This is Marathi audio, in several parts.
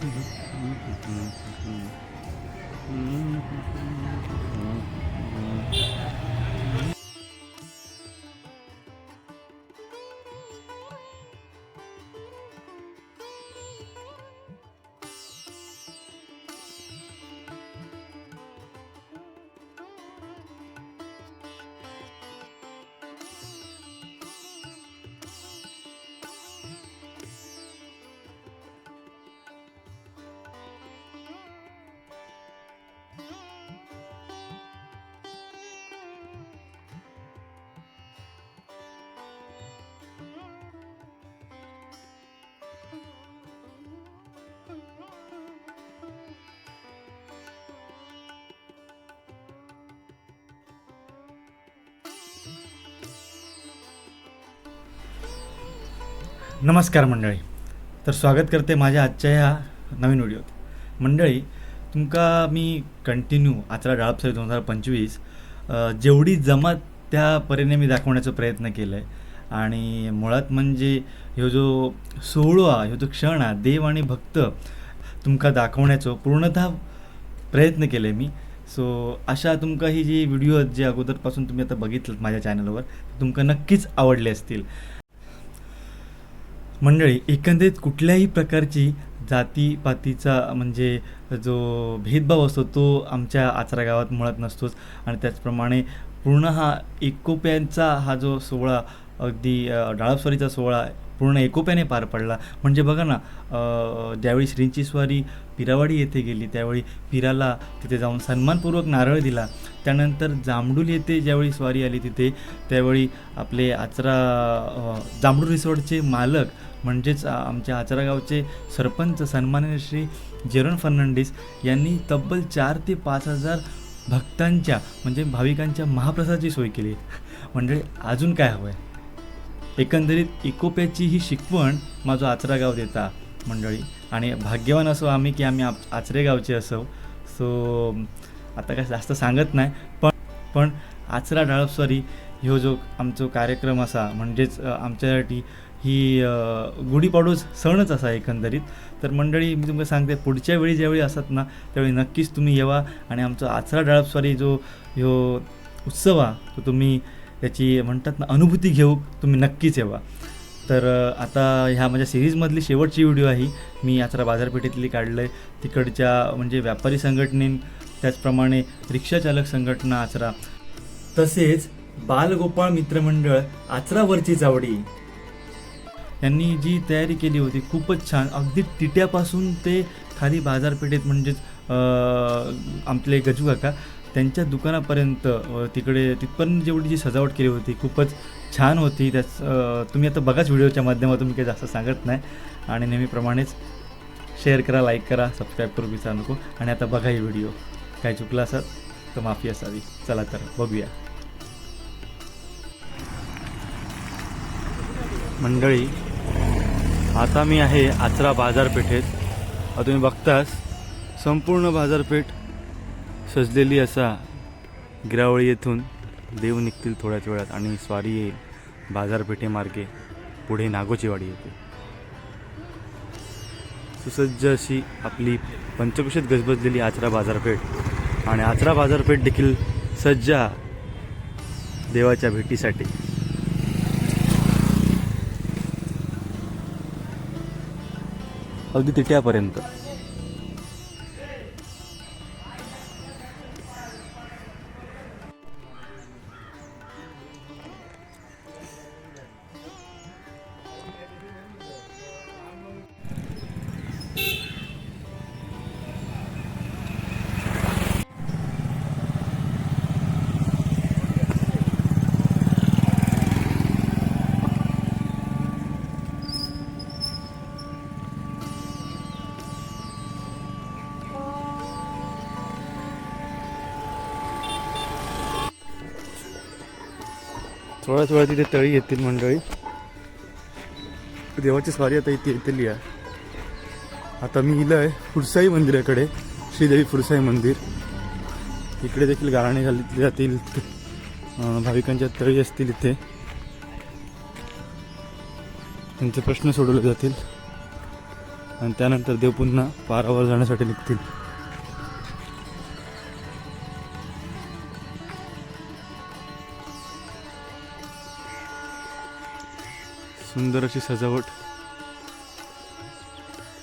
Mm-hmm. नमस्कार मंडळी. तर स्वागत करते माझ्या आजच्या ह्या नवीन व्हिडिओत. मंडळी तुमका मी कंटिन्यू आचरा डाळपसरी दोन हजार पंचवीस जेवढी जमत त्या परीने मी दाखवण्याचा प्रयत्न केला आहे आणि मुळात म्हणजे ह्यो जो सोहळो हा ह्यो जो क्षण हा देव आणि भक्त तुमका दाखवण्याचो पूर्णतः प्रयत्न केले मी. सो अशा तुमका ही जी व्हिडिओ जे अगोदरपासून तुम्ही आता बघितलं माझ्या चॅनलवर तुमका नक्कीच आवडले असतील. मंडळी एकंदरीत कुठल्याही प्रकारची जातीपातीचा म्हणजे जो भेदभाव असतो तो आमच्या आचरा गावात मुळात नसतोच. आणि त्याचप्रमाणे पूर्ण हा एकोप्यांचा हा जो सोहळा अगदी अ, डाळपस्वारीचा सोहळा पूर्ण एकोप्याने पार पडला. म्हणजे बघा ना ज्यावेळी श्रींची स्वारी पिरावाडी येथे गेली त्यावेळी पिराला तिथे जाऊन सन्मानपूर्वक नारळ दिला. त्यानंतर जांभडूल येथे ज्यावेळी स्वारी आली तिथे त्यावेळी आपले आचरा अ, जांभडूल रिसॉर्टचे मालक म्हणजेच आमच्या आचरा गावचे सरपंच सन्माननीय श्री जेरन फर्नांडिस यांनी तब्बल चार ते पाच हजार भक्तांच्या म्हणजे भाविकांच्या महाप्रसादाची सोय केली. म्हणजे अजून काय हवं आहे एकंदरीत इकोप्याची ही शिकवण माझं आचरागाव देता मंडळी. आणि भाग्यवान असो आम्ही की आम्ही आप आचरे गावचे असो. सो आता काय जास्त सांगत नाही पण पण आचरा डाळपस्वारी ह्यो जो आमचो कार्यक्रम असा म्हणजेच आमच्यासाठी ही गुढीपाडू सणच असा एकंदरीत. तर मंडळी मी तुमका सांगते पुढच्या वेळी ज्यावेळी असत ना त्यावेळी नक्कीच तुम्ही येवा आणि आमचा आचरा डाळपस्वारी जो ह्यो उत्सव हा तो तुम्ही त्याची म्हणतात ना अनुभूती घेऊ तुम्ही नक्कीच येवा. तर आता ह्या माझ्या सिरीजमधली शेवटची व्हिडिओ आहे मी आचरा बाजारपेठेतली काढलं आहे तिकडच्या म्हणजे व्यापारी संघटनेन त्याचप्रमाणे रिक्षाचालक संघटना आचरा. तसेच बालगोपाळ मित्रमंडळ आचरावरची चावडी. यांनी जी तयारी केली होती खूपच छान. अगदी टिट्यापासून ते खाली बाजारपेठेत म्हणजेच आपले गजू काका त्यांच्या दुकानापर्यंत तिकडे तिथपर्यंत जेवढी जी सजावट केली होती खूपच छान होती. त्याच तुम्ही आता बघाच व्हिडिओच्या माध्यमातून मी काही जास्त सांगत नाही. आणि नेहमीप्रमाणेच शेअर करा लाईक करा सबस्क्राईब करू विचारू नको. आणि आता बघा ही व्हिडिओ. काय चुकला असत तर माफी असावी. चला तर बघूया. मंडळी आता मी आहे आचरा बाजारपेठेत. तुम्ही बघताच संपूर्ण बाजारपेठ सजलेली असा गिरावळी येथून देव निघतील थोड्याच वेळात आणि स्वारी येईल. बाजारपेठेमार्गे पुढे नागोचीवाडी येते. सुसज्ज अशी आपली पंचकुशीत गजबजलेली आचरा बाजारपेठ आणि आचरा बाजारपेठ देखील सज्ज देवाच्या भेटीसाठी. अगदी तिट्यापर्यंत थोड्याच वेळा तिथे तळी येतील मंडळी. देवाची स्वारी आता इथे येतेली आहे आता मी इलं आहे फुरसाई मंदिराकडे श्रीदेवी फुरसाई मंदिर. इकडे देखील गाळणे घालली जातील. भाविकांच्या तळी असतील इथे. त्यांचे प्रश्न सोडवले जातील. आणि त्यानंतर देव पुन्हा पारावर जाण्यासाठी निघतील. सुंदर अशी सजावट.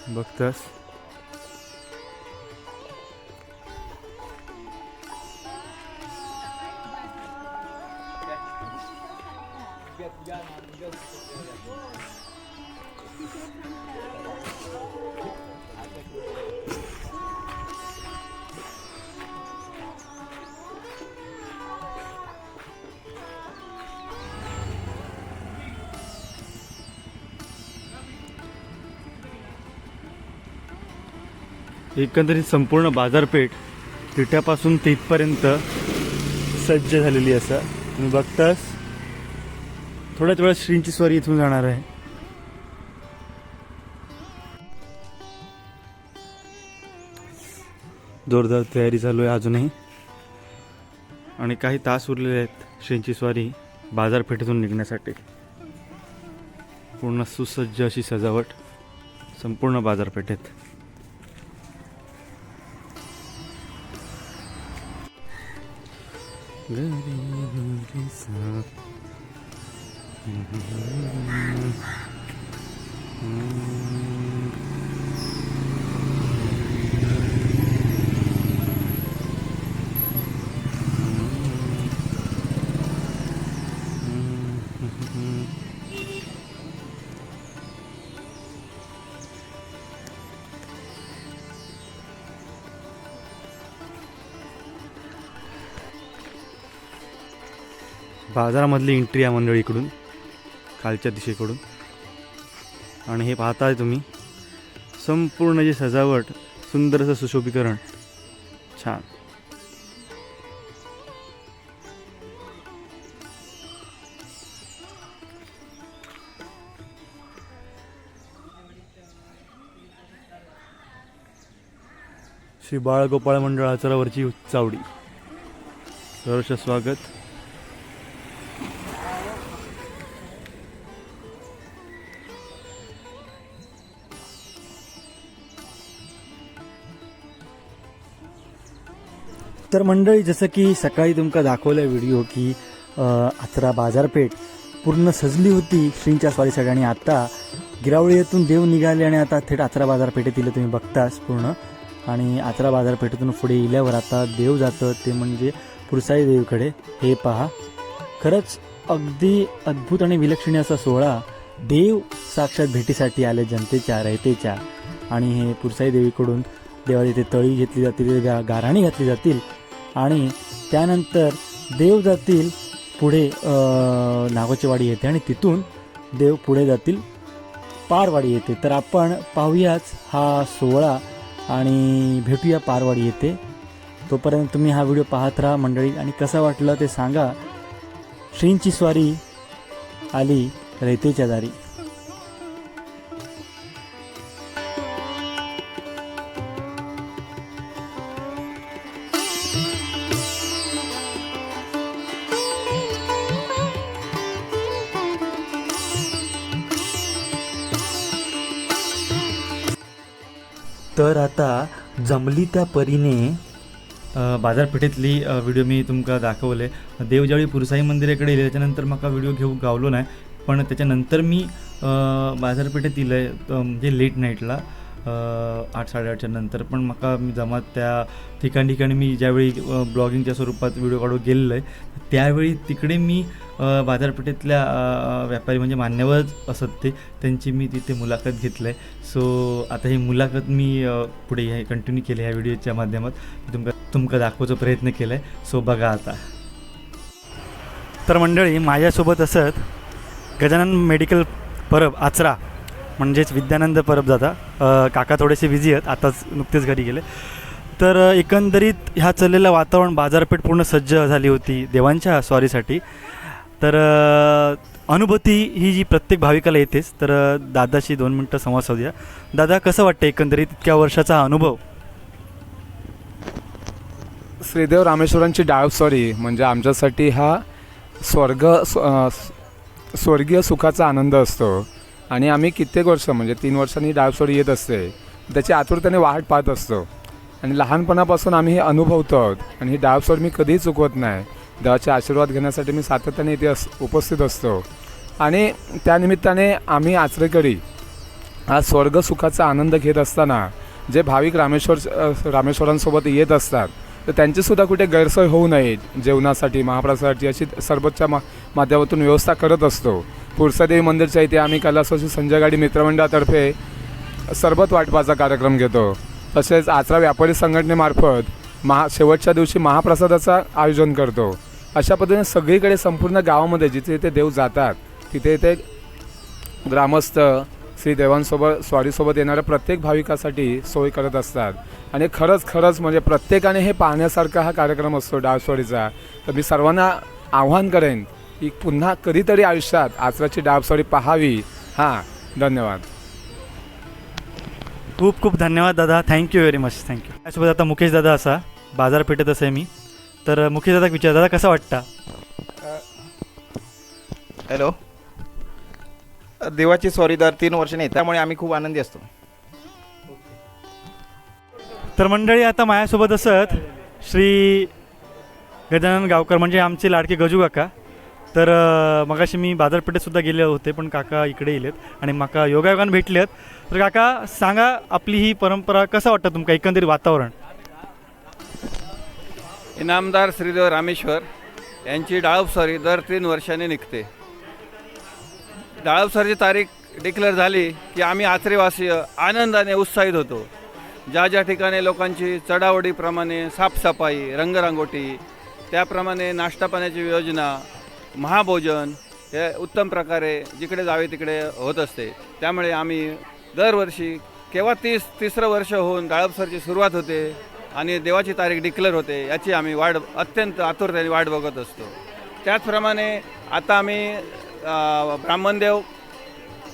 बघतास? एकंदरीत संपूर्ण बाजारपेठ तिठ्यापासून ते इथपर्यंत सज्ज झालेली असा. तुम्ही बघतास थोड्याच वेळात श्रींची स्वारी इथून जाणार आहे. जोरदार तयारी चालू आहे अजूनही. आणि काही तास उरलेले आहेत श्रींची स्वारी बाजारपेठेतून निघण्यासाठी. पूर्ण सुसज्ज अशी सजावट संपूर्ण बाजारपेठेत. Mm-hmm. mm-hmm. mm-hmm. mm-hmm. बाजारामधली entry आहे मंडळीकडून खालच्या दिशेकडून. आणि हे पाहताय तुम्ही संपूर्ण जी सजावट सुंदर असं सुशोभीकरण. छान. श्री बाळगोपाळ मंडळ आचारावरची चावडी. सहर्ष स्वागत. तर मंडळी जसं की सकाळी तुमका दाखवलं व्हिडिओ की अ, आचरा बाजारपेठ पूर्ण सजली होती श्रींच्या स्वारीसाठी आणि आता गिरावळी येथून देव निघाले आणि आता थेट आचरा बाजारपेठेतील तुम्ही बघतास पूर्ण. आणि आचरा बाजारपेठेतून पुढे इल्यावर आता देव जातं ते म्हणजे पुरसाई देवीकडे. हे पहा. खरंच अगदी अद्भुत आणि विलक्षणी असा सोहळा देव साक्षात भेटीसाठी आले जनतेच्या रयतेच्या. आणि हे पुरसाई देवीकडून देवाला इथे तळी घेतली जातील गा गाराणी घातली जातील. आणि त्यानंतर देव जातील पुढे अ, येते आणि तिथून देव पुढे जातील पारवाडी येते तर आपण पाहूयाच हा सोहळा आणि भेटूया पारवाडी येते तोपर्यंत तुम्ही हा व्हिडिओ पाहत राहा मंडळी आणि कसा वाटलं ते सांगा. श्रींची स्वारी आली रयतेच्या दारी. जमली त्या परीने? बाजारपेठेतली व्हिडिओ मी तुमका दाखवले. देव ज्यावेळी पुरसाई मंदिराकडे येईल त्याच्यानंतर म्हाका व्हिडिओ घेऊ गावलो नाही. पण त्याच्यानंतर मी बाजारपेठेत येईल म्हणजे लेट नाईटला आठ साडेआठच्या नंतर. पण म्हाका मी जमात त्या ठिकाण ठिकाणी मी ज्यावेळी ब्लॉगिंगच्या स्वरूपात व्हिडिओ काढून गेलेलो आहे त्यावेळी तिकडे मी बाजारपेठेतल्या व्यापारी म्हणजे मान्यवर असत ते त्यांची मी तिथे मुलाखत घेतलं. आहे सो आता ही मुलाखत मी पुढे हे कंटिन्यू केली ह्या व्हिडिओच्या माध्यमात. तुमका तुमका दाखवायचा प्रयत्न केला आहे सो बघा आता. तर मंडळी माझ्यासोबत असत गजानन मेडिकल परब आचरा. म्हणजेच विद्यानंद परब काका थोडेसे बिझी आहेत आताच नुकतेच घरी गेले. तर एकंदरीत ह्या चाललेलं वातावरण बाजारपेठ पूर्ण सज्ज झाली होती देवांच्या स्वारीसाठी. तर अनुभूती ही जी प्रत्येक भाविकाला येतेच तर दादाशी दोन मिनटं संवाद साधूया. दादा कसं वाटतं एकंदरीत इतक्या वर्षाचा हा अनुभव? श्रीदेव रामेश्वरांची डाळ सॉरी म्हणजे आमच्यासाठी हा स्वर्ग स्व- स्वर्गीय सुखाचा आनंद असतो. आणि आम्ही कित्येक वर्ष म्हणजे तीन वर्षांनी डाळसोडी येत असते त्याची आतुरतेने वाट पाहत असतो. आणि लहानपणापासून आम्ही हे अनुभवतो आहोत. आणि ही डावसोड मी कधीही चुकवत नाही. देवाचे आशीर्वाद घेण्यासाठी मी सातत्याने इथे अस उपस्थित असतो. आणि त्यानिमित्ताने आम्ही आचरेकरी हा स्वर्ग सुखाचा आनंद घेत असताना जे भाविक रामेश्वर रामेश्वरांसोबत येत असतात तर त्यांचीसुद्धा कुठे गैरसोय होऊ नये. जेवणासाठी महाप्रसादासाठी अशी सरबतच्या मा माध्यमातून व्यवस्था करत असतो. पुरसादेवी मंदिरच्या इथे आम्ही कलासोशी संजय गाडी मित्रमंडळातर्फे सरबत वाटपाचा कार्यक्रम घेतो. तसेच आचरा व्यापारी संघटनेमार्फत महा शेवटच्या दिवशी महाप्रसादाचा आयोजन करतो. अशा पद्धतीने सगळीकडे संपूर्ण गावामध्ये जिथे जिथे देव जातात तिथे ते ग्रामस्थ श्री देवांसोबत स्वारीसोबत येणाऱ्या प्रत्येक भाविकासाठी सोय करत असतात. आणि खरंच खरंच म्हणजे प्रत्येकाने हे पाहण्यासारखा हा कार्यक्रम असतो डावस्वारीचा. तर मी सर्वांना आव्हान करेन की पुन्हा कधीतरी आयुष्यात आचराची डावस्वारी पाहावी. हां धन्यवाद. खूप खूप धन्यवाद दादा. थँक्यू व्हेरी मच थँक्यू त्यासोबत आता मुकेश दादा असा. बाजारपेठेतच आहे मी. तर मुकेश दादा विचार. दादा कसा वाटता? हॅलो. देवाची स्वारी दर तीन वर्षांनी येते त्यामुळे आम्ही खूप आनंदी असतो. तर मंडळी आता माझ्यासोबत असत श्री गजानन गावकर म्हणजे आमचे लाडके गजू काका. तर अ, मगाशी मी बाजारपेठेतसुद्धा गेले होते पण काका इकडे येलेत आणि माका योगायोगान भेटले आहेत तर काका सांगा आपली ही परंपरा कसं वाटतं तुमका एकंदरीत वातावरण? इनामदार श्रीदेव रामेश्वर यांची डाळपसरी दर तीन वर्षांनी निघते. डाळपसरीची तारीख डिक्लेअर झाली की आम्ही आचरेवासीय आनंदाने उत्साहित होतो. ज्या ज्या ठिकाणी लोकांची चढावडीप्रमाणे साफसफाई रंगरांगोटी त्याप्रमाणे नाश्ता पाण्याची योजना महाभोजन हे उत्तम प्रकारे जिकडे जावे तिकडे होत असते. त्यामुळे आम्ही दरवर्षी केव्हा तीस तिसरं वर्ष होऊन गाळपसरची सुरुवात होते आणि देवाची तारीख डिक्लेअर होते याची आम्ही वाट अत्यंत आतुरतेने वाट बघत असतो. त्याचप्रमाणे आता आम्ही ब्राह्मणदेव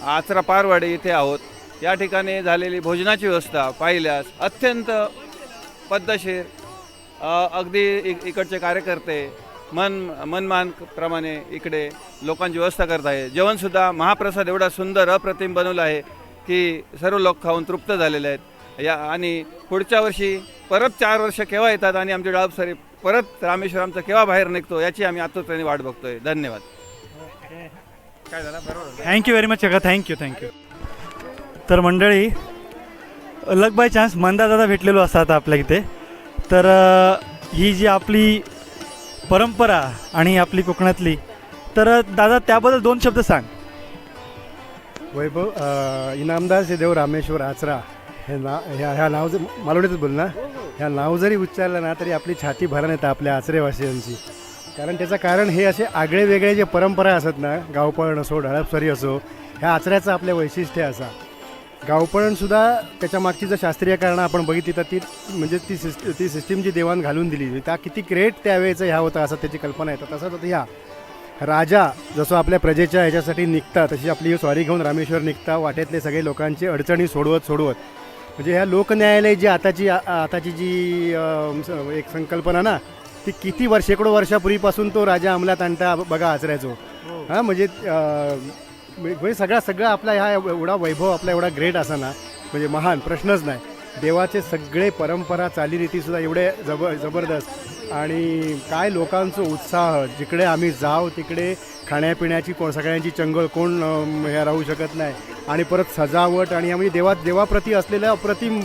आचरा पारवाडी इथे आहोत. या ठिकाणी झालेली भोजनाची व्यवस्था पाहिल्यास अत्यंत पद्धतशीर अगदी इक इकडचे कार्यकर्ते मन मनमान प्रमाणे इकडे लोकांची व्यवस्था करत आहे. जेवणसुद्धा महाप्रसाद एवढा सुंदर अप्रतिम बनवलं आहे की सर्व लोक खाऊन तृप्त झालेले आहेत. या आणि पुढच्या वर्षी परत चार वर्ष केव्हा येतात आणि आमची डाळपसरी परत रामेश्वरामचा केव्हा बाहेर निघतो याची आम्ही आतुरतेने वाट बघतोय. धन्यवाद. थँक्यू व्हेरी मच काका थँक्यू थँक्यू तर मंडळी लक बाय चान्स मंदा दादा भेटलेलो असतात आपल्या इथे. तर ही जी आपली परंपरा आणि आपली कोकणातली. तर दादा त्याबद्दल दोन शब्द सांग. वैभव अ, इनामदार श्रीदेव रामेश्वर आचरा हे ना ह्या ह्या नाव जर मालवणीतच बोल ना. ह्या नाव जरी उच्चारलं ना तरी आपली छाती भरण येतं आपल्या आचरेवासियांची. कारण त्याचं कारण हे असे आगळे वेगळे जे परंपरा असत ना गावपळण असो ढळपसरी असो ह्या आचऱ्याचं आपले वैशिष्ट्य असा. गावपळणसुद्धा त्याच्या मागची जर शास्त्रीय कारणं आपण बघितली तर ती म्हणजे ती सिस्ट ती सिस्टीम जी देवान घालून दिली त्या किती ग्रेट त्यावेळेचं ह्या होता असं त्याची कल्पना येतं तसंच आता ह्या राजा जसं आपल्या प्रजेच्या ह्याच्यासाठी निघता तशी आपली ही स्वारी घेऊन रामेश्वर निघता वाटेतले सगळे लोकांची अडचणी सोडवत सोडवत. म्हणजे ह्या लोकन्यायालय जी आताची आताची जी एक संकल्पना ना ती किती वर्ष शेकडो वर्षापूर्वीपासून तो राजा अंमलात आणता बघा आचऱ्याचो. हां म्हणजे अं, म्हणजे सगळा सगळा आपला ह्या एवढा वैभव आपला एवढा ग्रेट असा ना म्हणजे महान प्रश्नच नाही. देवाचे सगळे परंपरा चालीरीतीसुद्धा एवढे जब जबरदस्त. आणि काय लोकांचा उत्साह जिकडे आम्ही जाव तिकडे खाण्यापिण्याची कोण सगळ्यांची चंगळ कोण ह्या राहू शकत नाही. आणि परत सजावट आणि म्हणजे देवा देवाप्रती असलेलं अप्रतिम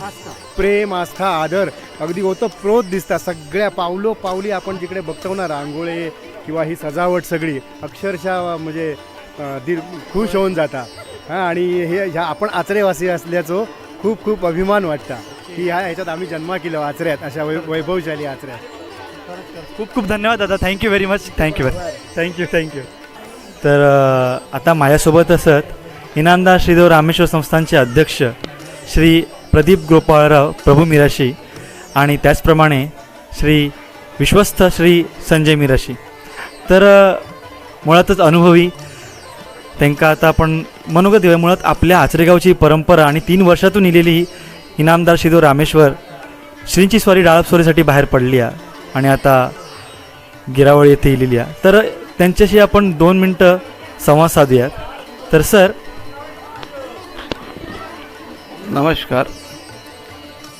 प्रेम आस्था आदर अगदी होतं प्रोत दिसतात. सगळ्या पावलो पावली आपण जिकडे बघतो ना रांगोळे किंवा ही सजावट सगळी अक्षरशः म्हणजे दिल खुश होऊन जाता. हां आणि हे ह्या आपण आचरेवासी असल्याचो खूप खूप अभिमान वाटता. की ह्या ह्याच्यात आम्ही जन्मा केलो आचऱ्यात अशा वै वैभवशाली आचऱ्यात. खूप खूप धन्यवाद दादा. Thank you very much thank you thank you thank you तर आता माझ्यासोबत असत इनामदार श्रीदेव रामेश्वर संस्थानचे अध्यक्ष श्री प्रदीप गोपाळराव प्रभू मिराशी आणि त्याचप्रमाणे श्री विश्वस्त श्री संजय मिराशी. तर मुळातच अनुभवी त्यांका आता आपण मनोगत देऊया मुळात आपल्या आचरेगावची परंपरा आणि तीन वर्षातून इलेली ही इनामदार श्रीदेव रामेश्वर श्रींची स्वारी डाळपस्वारीसाठी बाहेर पडली आहे आणि आता गिरावळ येथे इलेली आहे तर त्यांच्याशी आपण दोन मिनटं संवाद साधूयात. तर सर नमस्कार.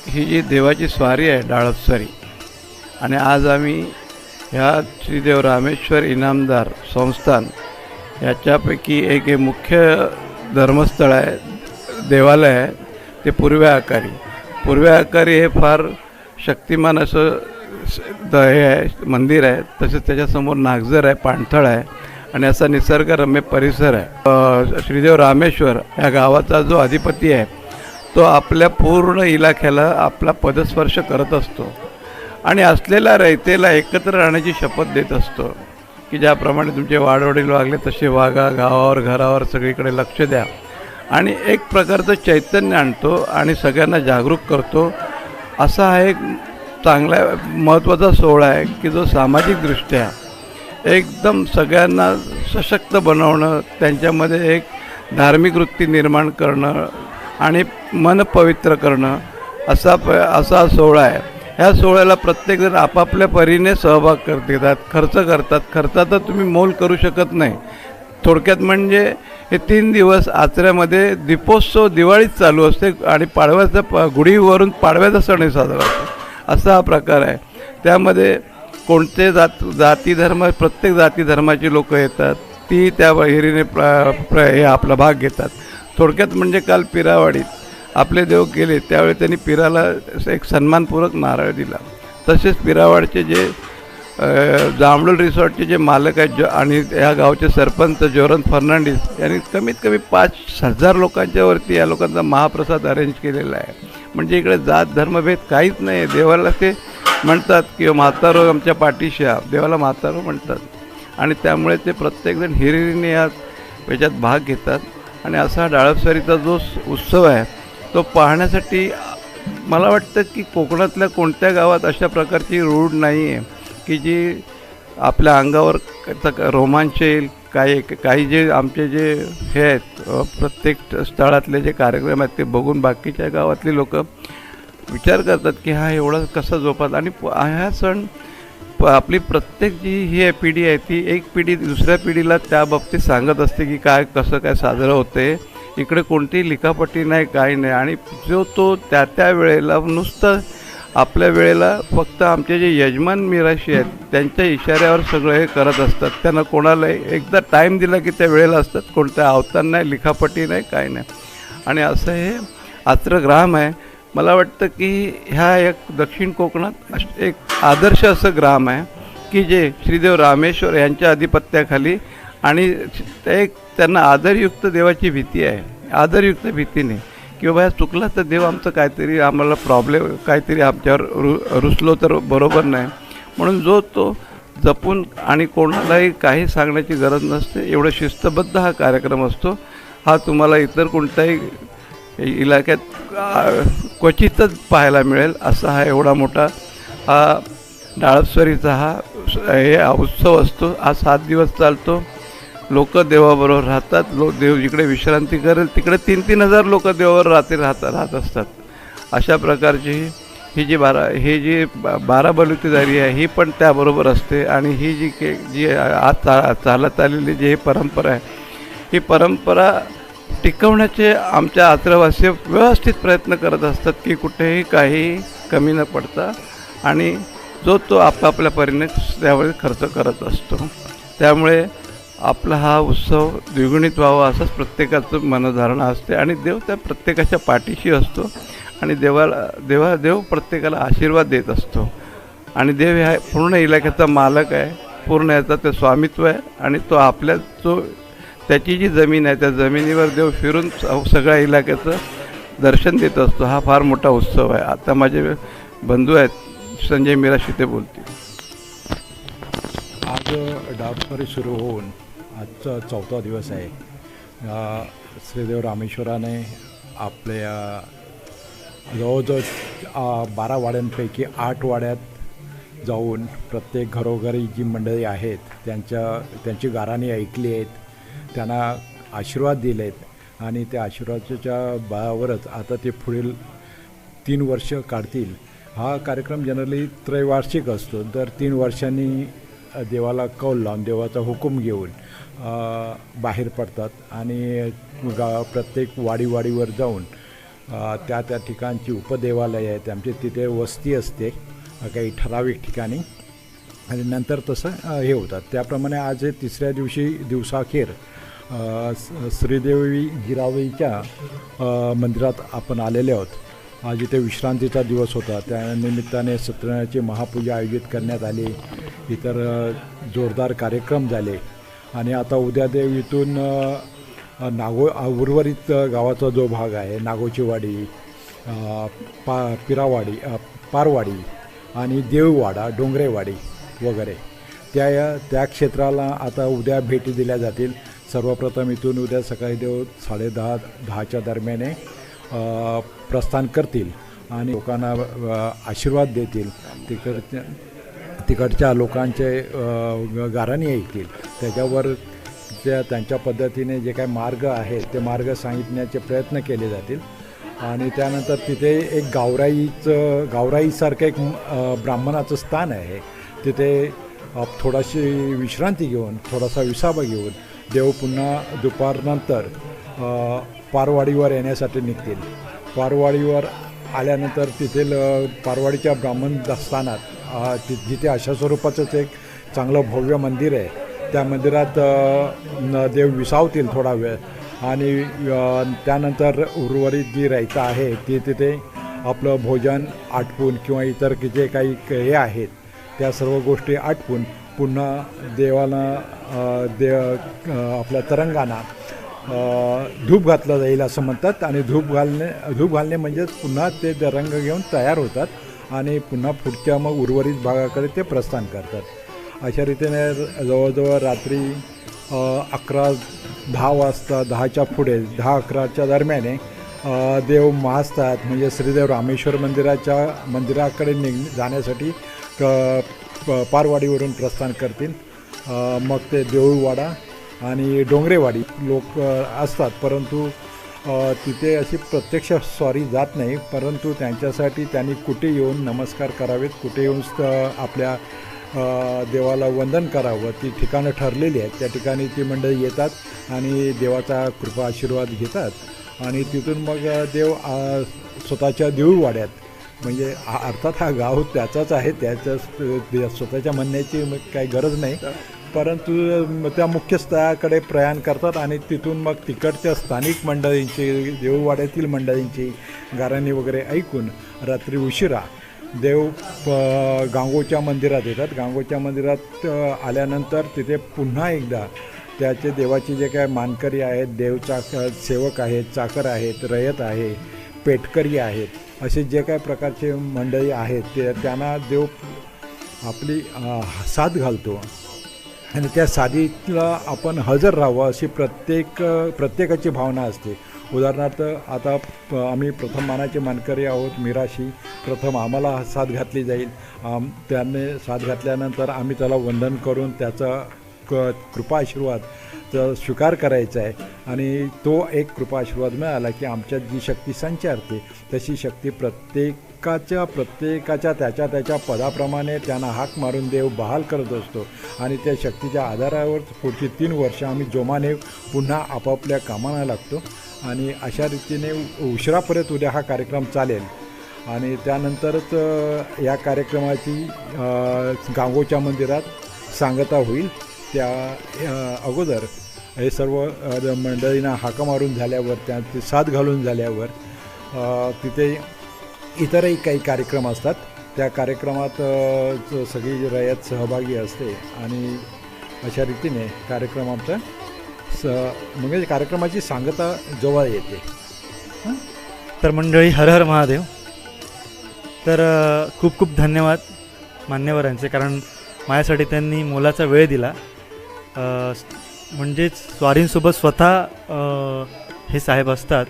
ही जी देवाची स्वारी आहे डाळपस्वारी आणि आज आम्ही ह्या श्रीदेव रामेश्वर इनामदार संस्थान याच्यापैकी एक हे मुख्य धर्मस्थळ आहे देवालय आहे ते पूर्वे आकारी. पूर्वे आकारी हे फार शक्तिमान असं द हे आहे मंदिर आहे. तसेच त्याच्यासमोर नागझर आहे पाणथळ आहे आणि असा निसर्गरम्य परिसर आहे. श्रीदेव रामेश्वर या गावाचा जो अधिपती आहे तो आपल्या पूर्ण इलाख्याला आपला पदस्पर्श करत असतो आणि असलेल्या रयतेला एकत्र राहण्याची शपथ देत असतो. की ज्याप्रमाणे तुमचे वाडवडील वागले तसे वागा गावावर घरावर सगळीकडे लक्ष द्या. आणि एक प्रकारचं चैतन्य आणतो आणि सगळ्यांना जागरूक करतो. असा हा एक चांगला महत्त्वाचा सोहळा आहे की जो सामाजिकदृष्ट्या एकदम सगळ्यांना सशक्त बनवणं त्यांच्यामध्ये एक धार्मिक वृत्ती निर्माण करणं आणि मन पवित्र करणं असा प असा सोहळा आहे. ह्या सोहळ्याला प्रत्येकजण आपापल्या परीने सहभाग कर देतात खर्च करतात. खर्चाचा तुम्ही मोल करू शकत नाही. थोडक्यात म्हणजे हे तीन दिवस आचऱ्यामध्ये दीपोत्सव दिवाळीच चालू असते आणि पाडव्याचा प गुढीवरून पाडव्याचा सणही साजरा होतो. असा हा प्रकार आहे. त्यामध्ये कोणते जात जाती धर्म प्रत्येक जाती धर्माची लोकं येतात. ती त्या हिरीने प्र प्र हे आपला भाग घेतात. थोडक्यात म्हणजे काल पिरावाडीत आपले देव गेले त्यावेळी त्यांनी पिराला एक सन्मानपूर्वक नारळ दिला. तसेच पिरावाडचे जे अ, जांभळूल रिसॉर्टचे जे मालक आहेत जो आणि या गावचे सरपंच जोरन फर्नांडिस यांनी कमीत कमी पाच हजार लोकांच्यावरती या लोकांचा महाप्रसाद अरेंज केलेला आहे. म्हणजे इकडे जात धर्मभेद काहीच नाही आहे देवाला ते म्हणतात किंवा म्हातारो आमच्या पाठीशी देवाला म्हातारो म्हणतात. आणि त्यामुळे ते प्रत्येकजण हिरिरीने यात याच्यात भाग घेतात. आणि असा डाळपसरीचा जो उत्सव आहे तो पाहण्यासाठी मला वाटतं की कोकणातल्या कोणत्या गावात अशा प्रकारची रूढ नाही आहे की जी आपल्या अंगावर क- रोमांच येईल काही काही जे आमचे जे हे आहेत प्रत्येक स्थळातले जे कार्यक्रम आहेत ते बघून बाकीच्या गावातली लोक विचार करतात की हा एवढा कसा जोपात आणि प- हा सण प आपली प्रत्येक जी ही आहे पिढी आहे ती एक पिढी दुसऱ्या पिढीला त्या बाबतीत सांगत असते की काय कसं काय साजरं होते इकडे कोणतीही लिखापटी नाही काही नाही. आणि जो तो त्या त्या वेळेला नुसतं आपल्या वेळेला फक्त आमचे जे यजमान मिराशी आहेत त्यांच्या इशाऱ्यावर सगळं हे करत असतात. त्यांना कोणालाही एकदा टाईम दिला की त्या वेळेला असतात. कोणत्या आवतान नाही लिखापटी नाही काय नाही. आणि असं हे आत्रग्राम आहे. मला वाटतं की ह्या एक दक्षिण कोकणात एक आदर्श असं ग्राम आहे की जे श्रीदेव रामेश्वर यांच्या अधिपत्याखाली आणि ते एक त्यांना आदरयुक्त देवाची भीती आहे. आदरयुक्त भीतीने. की बाबा चुकला तर देव आमचं काहीतरी आम्हाला प्रॉब्लेम काहीतरी आमच्यावर रु रुसलो तर बरोबर नाही. म्हणून जो तो जपून आणि कोणालाही काही सांगण्याची गरज नसते एवढं शिस्तबद्ध हा कार्यक्रम असतो. हा तुम्हाला इतर कोणत्याही इलाक्यात क्वचितच पाहायला मिळेल. असा हा एवढा मोठा हा डाळपसरीचा हा हे उत्सव असतो. हा सात दिवस चालतो. लोक देवाबरोबर राहतात लो देव जिकडे विश्रांती करेल तिकडे तीन तीन हजार लोक देवावर रात्री राहत राहत असतात. अशा प्रकारची ही- जी बारा ही जी बा- बारा बलुतेदारी आहे ही पण त्याबरोबर असते. आणि ही जी के जी आज चा चालत आलेली जी ही परंपरा आहे ही परंपरा टिकवण्याचे आमच्या आत्रवासी व्यवस्थित प्रयत्न करत असतात की कुठेही काही कमी न पडता आणि जो तो आपापल्या परीने त्यावेळी खर्च करत असतो. त्यामुळे आपला हा उत्सव द्विगुणित व्हावा असंच प्रत्येकाचं मनधारणा असते आणि देव त्या प्रत्येकाच्या पाठीशी असतो आणि देवाला देवा देव प्रत्येकाला आशीर्वाद देत असतो. आणि देव ह्या पूर्ण इलाक्याचा मालक आहे पूर्ण याचा ते स्वामित्व आहे आणि तो आपल्या जो त्याची जी जमीन आहे त्या जमिनीवर देव फिरून सगळ्या इलाक्याचं दर्शन देत असतो. हा फार मोठा उत्सव आहे. आता माझे बंधू आहेत संजय मिराशी ते बोलतील. आज डाबस्वरी सुरू होऊन आजचा चौथा दिवस आहे. श्रीदेव रामेश्वराने आपल्या जवळजवळ बारा वाड्यांपैकी आठ वाड्यात जाऊन प्रत्येक घरोघरी जी मंडळी आहेत त्यांच्या त्यांची गाराणी ऐकली आहेत त्यांना आशीर्वाद दिलेत आणि त्या आशीर्वादाच्या बळावरच आता ते पुढील तीन वर्ष काढतील. हा कार्यक्रम जनरली त्रैवार्षिक असतो. दर तीन वर्षांनी देवाला कौल लावून देवाचा हुकूम घेऊन बाहेर पडतात आणि गा प्रत्येक वाडीवाडीवर जाऊन त्या त्या ठिकाणची उपदेवालय आहेत. आमची तिथे वस्ती असते काही ठराविक ठिकाणी. आणि नंतर तसं हे होतात. त्याप्रमाणे आज हे तिसऱ्या दिवशी दिवसाखेर स- श्रीदेवी गिरावळीच्या मंदिरात आपण आलेले आहोत. आज इथे विश्रांतीचा दिवस होता त्यानिमित्ताने सत्यनारायणाची महापूजा आयोजित करण्यात आली. इतर जोरदार कार्यक्रम झाले. आणि आता उद्या देव इथून नागो उर्वरित गावाचा जो भाग आहे नागोचीवाडी पा पिरावाडी पारवाडी आणि देववाडा डोंगरेवाडी वगैरे. त्या त्या क्षेत्राला आता उद्या भेटी दिल्या जातील. सर्वप्रथम इथून उद्या सकाळी देव साडेदहा दहाच्या दरम्याने प्रस्थान करतील आणि लोकांना आशीर्वाद देतील. तिकडच्या तिकडच्या लोकांचे गाराणी ऐकतील. त्याच्यावर त्या त्यांच्या पद्धतीने जे काही मार्ग आहेत ते मार्ग सांगितण्याचे प्रयत्न केले जातील. आणि त्यानंतर तिथे एक गावराईचं गावराईसारखं एक ब्राह्मणाचं स्थान आहे. तिथे थोडाशी विश्रांती घेऊन थोडासा विसावा घेऊन देव पुन्हा दुपारनंतर पारवाडीवर येण्यासाठी निघतील. पारवाडीवर आल्यानंतर तेथील पारवाडीच्या ब्राह्मण स्थानात ति जिथे अशा स्वरूपाचंच एक चांगलं भव्य मंदिर आहे. त्या मंदिरात न- देव विसावतील थोडा वेळ. आणि त्यानंतर उर्वरित जी रायता आहे ती तिथे आपलं भोजन आटपून किंवा इतर जे काही हे आहेत त्या सर्व गोष्टी आटपून पुन्हा देवाला देव आपल्या तरंगाना धूप घातलं जाईल असं म्हणतात आणि धूप घालणे धूप घालणे म्हणजेच पुन्हा ते रंग घेऊन तयार होतात आणि पुन्हा पुढच्या मग उर्वरित भागाकडे ते प्रस्थान करतात. अशा रीतीने जवळजवळ रात्री अकरा दहा वाजता दहाच्या पुढे दहा अकराच्या दरम्याने देव माजतात म्हणजे श्रीदेव रामेश्वर मंदिराच्या मंदिराकडे निघ जाण्यासाठी क- प- पारवाडीवरून प्रस्थान करतील. मग ते देऊळवाडा आणि डोंगरेवाडी लोक असतात. परंतु तिथे अशी प्रत्यक्ष स्वारी जात नाही. परंतु त्यांच्यासाठी त्यांनी कुठे येऊन नमस्कार करावेत कुठे येऊन आपल्या देवाला वंदन करावं ती ठिकाणं ठरलेली आहेत. त्या ठिकाणी ती मंडळी येतात आणि देवाचा कृपा आशीर्वाद घेतात. आणि तिथून मग देव स्वतःच्या देऊळवाड्यात म्हणजे अर्थात हा गाव त्याचाच आहे. त्याच्या स्वतःच्या म्हणण्याची मग काही गरज नाही. परंतु त्या मुख्य स्थळाकडे प्रयाण करतात आणि तिथून मग तिकडच्या स्थानिक मंडळींची देऊळवाड्यातील मंडळींची गाराणी वगैरे ऐकून रात्री उशिरा देव गांगोच्या मंदिरात येतात. गांगोच्या मंदिरात आल्यानंतर तिथे पुन्हा एकदा त्याचे देवाचे जे काय मानकरी आहेत देवचाक सेवक आहेत चाकर आहेत रयत आहे पेटकरी आहेत असे जे काय प्रकारचे मंडळी आहेत ते त्यांना देव आपली साथ घालतो. आणि त्या साधीला आपण हजर राहावं अशी प्रत्येक प्रत्येकाची भावना असते. उदाहरणार्थ आता प- आम्ही प्रथम मानाचे मानकरी आहोत मिराशी. प्रथम आम्हाला साथ घातली जाईल. त्याने साथ घातल्यानंतर आम्ही त्याला वंदन करून त्याचा क कृपा आशीर्वाद स्वीकार करायचा आहे. आणि तो एक कृपा आशीर्वाद मिळाला की आमच्यात जी शक्ती संचारते तशी शक्ती प्रत्येक हक्काच्या प्रत्येकाच्या त्याच्या त्याच्या पदाप्रमाणे त्यांना हाक मारून देव बहाल करत असतो. आणि त्या शक्तीच्या आधारावर पुढची तीन वर्ष आम्ही जोमाने पुन्हा आपापल्या कामाला लागतो. आणि अशा रीतीने उशिरापर्यंत उद्या हा कार्यक्रम चालेल. आणि त्यानंतरच या कार्यक्रमाची गांगोच्या मंदिरात सांगता होईल. त्या अगोदर हे सर्व मंडळींना हाका मारून झाल्यावर त्यांची साथ घालून झाल्यावर तिथे इतरही काही कार्यक्रम असतात. त्या कार्यक्रमात सगळी रयत सहभागी असते आणि अशा रीतीने कार्यक्रम आमचा स म्हणजे कार्यक्रमाची सांगता जवळ येते. तर मंडळी हर हर महादेव. तर खूप खूप धन्यवाद मान्यवरांचे कारण माझ्यासाठी त्यांनी मोलाचा वेळ दिला. म्हणजेच स्वारींसोबत स्वतः हे साहेब असतात.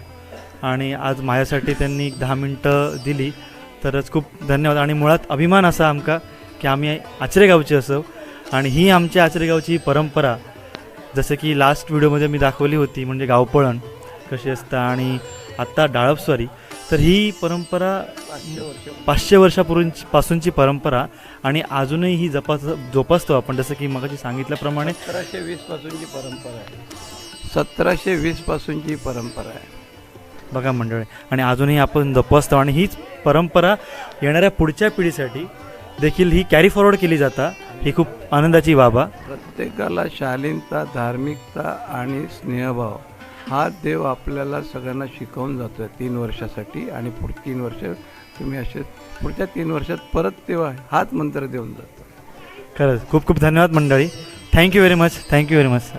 आणि आज माझ्यासाठी त्यांनी एक दहा मिनटं दिली. तरच खूप धन्यवाद. आणि मुळात अभिमान असा आमका की आम्ही आचरेगावचे असो. आणि ही आमच्या आचरेगावची परंपरा जसं की लास्ट व्हिडिओमध्ये मी दाखवली होती म्हणजे गावपळण कशी असतं आणि आत्ता डाळपस्वारी. तर ही परंपरा पाचशे वर्षापूर्वीची पासूनची परंपरा आणि अजूनही ही जपास जोपासतो आपण. जसं की मगाशी सांगितल्याप्रमाणे सतराशे वीसपासूनची परंपरा आहे. सतराशे वीसपासूनची परंपरा आहे. बघा मंडळी आणि अजूनही आपण जपवतो आणि हीच परंपरा येणाऱ्या पुढच्या पिढीसाठी देखील ही कॅरी फॉरवर्ड केली जाता ही खूप आनंदाची बाब आहे प्रत्येकाला शालीनता धार्मिकता आणि स्नेहभाव हा देव आपल्याला सगळ्यांना शिकवून जातो आहे तीन वर्षासाठी आणि पुढ तीन वर्ष तुम्ही असे पुढच्या तीन वर्षात परत तेव्हा हाच मंत्र देऊन जातो. खरंच खूप खूप धन्यवाद मंडळी. Thank you very much thank you very much